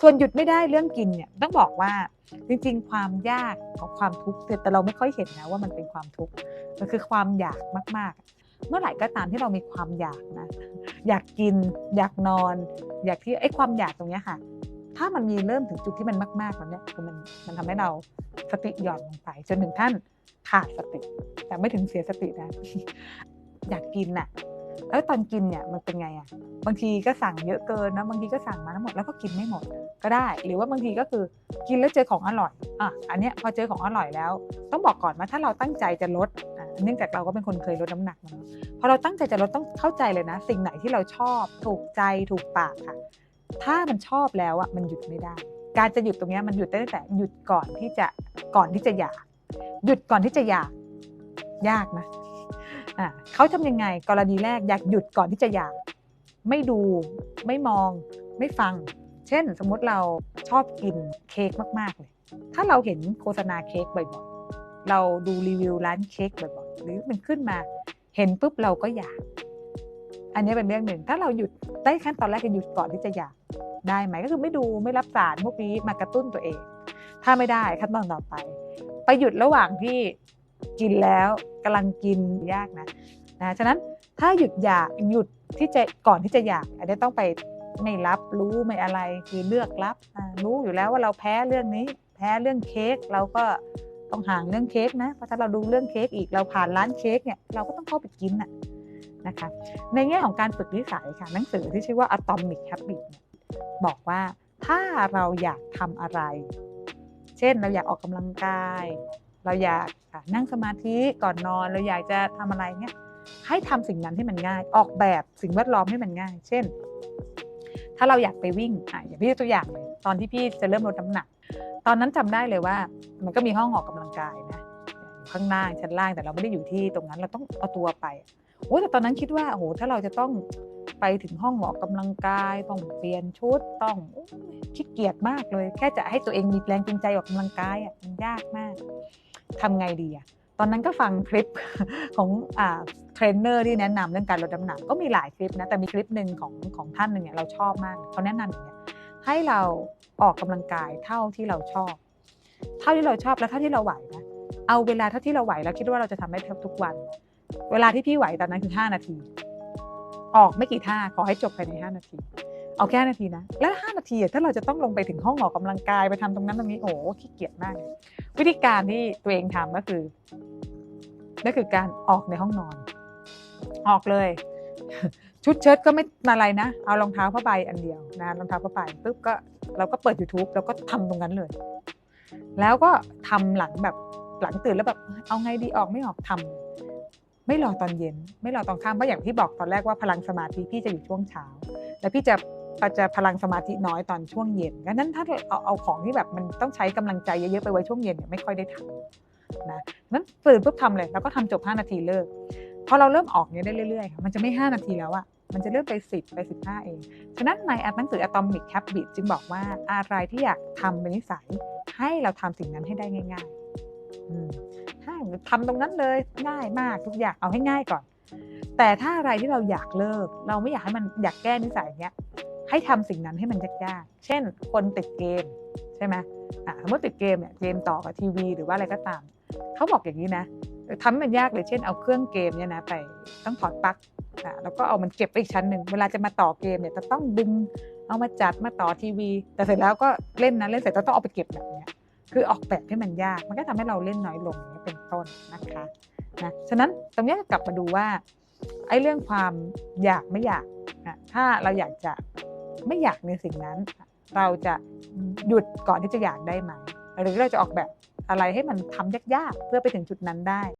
ส่วนหยุดไม่ได้เรื่องกินเนี่ยต้องบอกว่าจริงๆ ความยากของความทุกข์แต่เราไม่ค่อยเห็นนะว่ามันเป็นความทุกข์มันคือความอยากมาก ๆ เมื่อไหร่ก็ตามที่เรามีความอยากนะ อยากกิน อยากนอน อยากที่ไอ้ความอยากตรงนี้ค่ะ ถ้ามันมีเริ่มถึงจุดที่มันมากๆแล้วเนี่ยคือมันมันทำให้เราสติหย่อนลงไป จนถึงขั้นขาดสติ แต่ไม่ถึงเสียสตินะ อยากกินน่ะ แล้วตอนกินเนี่ยมันเป็นไงอะบางทีก็สั่งเยอะเกินนะบางทีก็สั่งมาทั้งหมดแล้วก็กินไม่หมดก็ได้ หรือว่าบางทีก็คือกินแล้วเจอของอร่อยอะอันเนี้ยพอเจอของอร่อยแล้ว ต้องบอกก่อนว่าถ้าเราตั้งใจจะลดเนื่องจากเราก็เป็นคนเคยลดน้ำหนักมาพอเราตั้งใจจะลดต้องเข้าใจเลยนะ สิ่งไหนที่เราชอบ ถูกใจถูกปากค่ะ ถ้ามันชอบแล้วอะมันหยุดไม่ได้ การจะหยุดตรงเนี้ยมันหยุดได้ตั้งแต่หยุดก่อนที่จะก่อนที่จะอยากหยุดก่อนที่จะอยากยากนะ อะเขาทำยังไงกรณีแรกอยากหยุดก่อนที่จะอยาก ไม่ดูไม่มอง ไม่ฟัง เช่น สมมุติเราชอบกินเค้กมากๆเลย ถ้าเราเห็นโฆษณาเค้กบ่อยๆเราดูรีวิวร้านเค้กบ่อยๆหรือมันขึ้นมา เห็นปุ๊บเราก็อยาก อันนี้เป็นเรื่องหนึ่ง ถ้าเราหยุดได้ขั้นตอนแรกคือหยุดก่อนที่จะอยากได้ไหมก็คือไม่ดูไม่รับสารพวกนี้มากระตุ้นตัวเอง ถ้าไม่ได้ขั้นตอนต่อไป ไปหยุดระหว่างที่ กินแล้วกำลังกินยากนะนะฉะนั้นถ้าหยุดอยากหยุดที่จะก่อนที่จะอยากอันนี้ต้องไปไม่รับรู้ไม่อะไรคือเลือกรับรู้อยู่แล้วว่าเราแพ้เรื่องนี้ แพ้เรื่องเค้กเราก็ต้องห่างเรื่องเค้กนะเพราะถ้าเราดูเรื่องเค้กอีกเราผ่านร้านเค้กเนี่ยเราก็ต้องเข้าไปกินน่ะนะคะในแง่ของการฝึกนิสัยค่ะหนังสือที่ชื่อว่า Atomic Habit บอกว่าถ้าเราอยากทำอะไร เช่นเราอยากออกกำลังกาย เราอยากนั่งสมาธิก่อนนอนเราอยากจะทำอะไรเนี่ยให้ทำสิ่งนั้นให้มันง่าย ออกแบบสิ่งแวดล้อมให้มันง่าย เช่น ถ้าเราอยากไปวิ่งอะอย่างพี่ตัวอย่างเลยตอนที่พี่จะเริ่มลดน้ำหนัก ตอนนั้นจำได้เลยว่า มันก็มีห้องออกกำลังกายนะข้างล่างชั้นล่างแต่เราไม่ได้อยู่ที่ตรงนั้นเราต้องเอาตัวไปโอ้แต่ตอนนั้นคิดว่าโอ้โหถ้าเราจะต้อง ไปถึงห้องออกกำลังกายต้องเปลี่ยนชุดต้องขี้เกียจมากเลย แค่จะให้ตัวเองมีแรงจูงใจออกกำลังกายอะมันยากมากทำไงดีอะตอนนั้นก็ฟังคลิปของอ่าเทรนเนอร์ที่แนะนำเรื่องการลดน้ำหนักก็มีหลายคลิปนะแต่มีคลิปหนึ่งของของท่านหนึ่งเนี่ยเราชอบมากเขาแนะนำว่างเงี้ยให้เราออกกำลังกายเท่าที่เราชอบ เท่าที่เราชอบและเท่าที่เราไหวนะเอาเวลาเท่าที่เราไหวแล้วคิดว่าเราจะทำได้ทุกวัน เวลาที่พี่ไหวตอนนั้นคือ 5 นาที ออกไม่กี่ท่าขอให้จบภายใน 5 นาที เอาแค่นาทีนะ แล้ว 5 นาทีถ้าเราจะต้องลงไปถึงห้องออกกำลังกายไปทำตรงนั้นตรงนี้โอ้โหขี้เกียจมาก วิธีการที่ตัวเองทำก็คือก็คือการออกในห้องนอน ออกเลย ชุดเชิ้ตก็ไม่อะไรนะ เอารองเท้าผ้าใบอันเดียวนะรองเท้าผ้าใบปุ๊บก็เราก็เปิด YouTube แล้วก็ทำตรงนั้นเลย แล้วก็ทำหลังแบบหลังตื่นแล้วแบบเอาไงดีออกไม่ออกทำ ไม่รอตอนเย็น ไม่รอตอนค่ำเพราะอย่างที่บอกตอนแรกว่าพลังสมาธิพี่จะอยู่ช่วงเช้า แล้วพี่จะจะพลังสมาธิน้อยตอนช่วงเย็นดังนั้นถ้าเอาเอาของที่แบบมันต้องใช้กำลังใจเยอะๆไปไว้ช่วงเย็นเนี่ยไม่ค่อยได้ทำนะนั้นตื่นปุ๊บทำเลยแล้วก็ทำจบ 5 นาทีเลิกพอเราเริ่มออกเนี่ยได้เรื่อยๆ มันจะไม่ 5 นาทีแล้วอะมันจะเริ่มไป 10 ไป 15 เอง ฉะนั้นในหนังสือ Atomic Habit จึงบอกว่าอะไรที่อยากทำเป็นนิสัย ให้เราทำสิ่งนั้นให้ได้ง่ายๆ อืมถ้าทำตรงนั้นเลยง่ายมากทุกอย่างเอาให้ง่ายก่อน แต่ถ้าอะไรที่เราอยากเลิก เราไม่อยากให้มันอยากแก้นิสัยเนี้ยให้ทำสิ่งนั้นให้มันยากๆ เช่น คนติดเกมใช่ไหมอ่าสมมติติดเกมเนี่ยเกมต่อกับทีวีหรือว่าอะไรก็ตาม เขาบอกอย่างนี้นะทำมันยากเลยเช่นเอาเครื่องเกมเนี่ยนะไปต้องถอดปลั๊กอ่าแล้วก็เอามันเก็บไปอีกชั้นหนึ่งเวลาจะมาต่อเกมเนี่ยจะต้องดึงเอามาจัดมาต่อทีวี แต่เสร็จแล้วก็เล่นนะเล่นเสร็จก็ต้องเอาไปเก็บแบบเนี้ย คือออกแบบให้มันยาก มันก็ทำให้เราเล่นน้อยลงเป็นต้นนะคะนะฉะนั้นตรงนี้กลับมาดูว่าไอ้เรื่องความอยากไม่อยากนะถ้าเราอยากจะไม่อยากในสิ่งนั้น เราจะหยุดก่อนที่จะอยากได้ไหมหรือเราจะออกแบบอะไรให้มันทำยากๆ เพื่อไปถึงจุดนั้นได้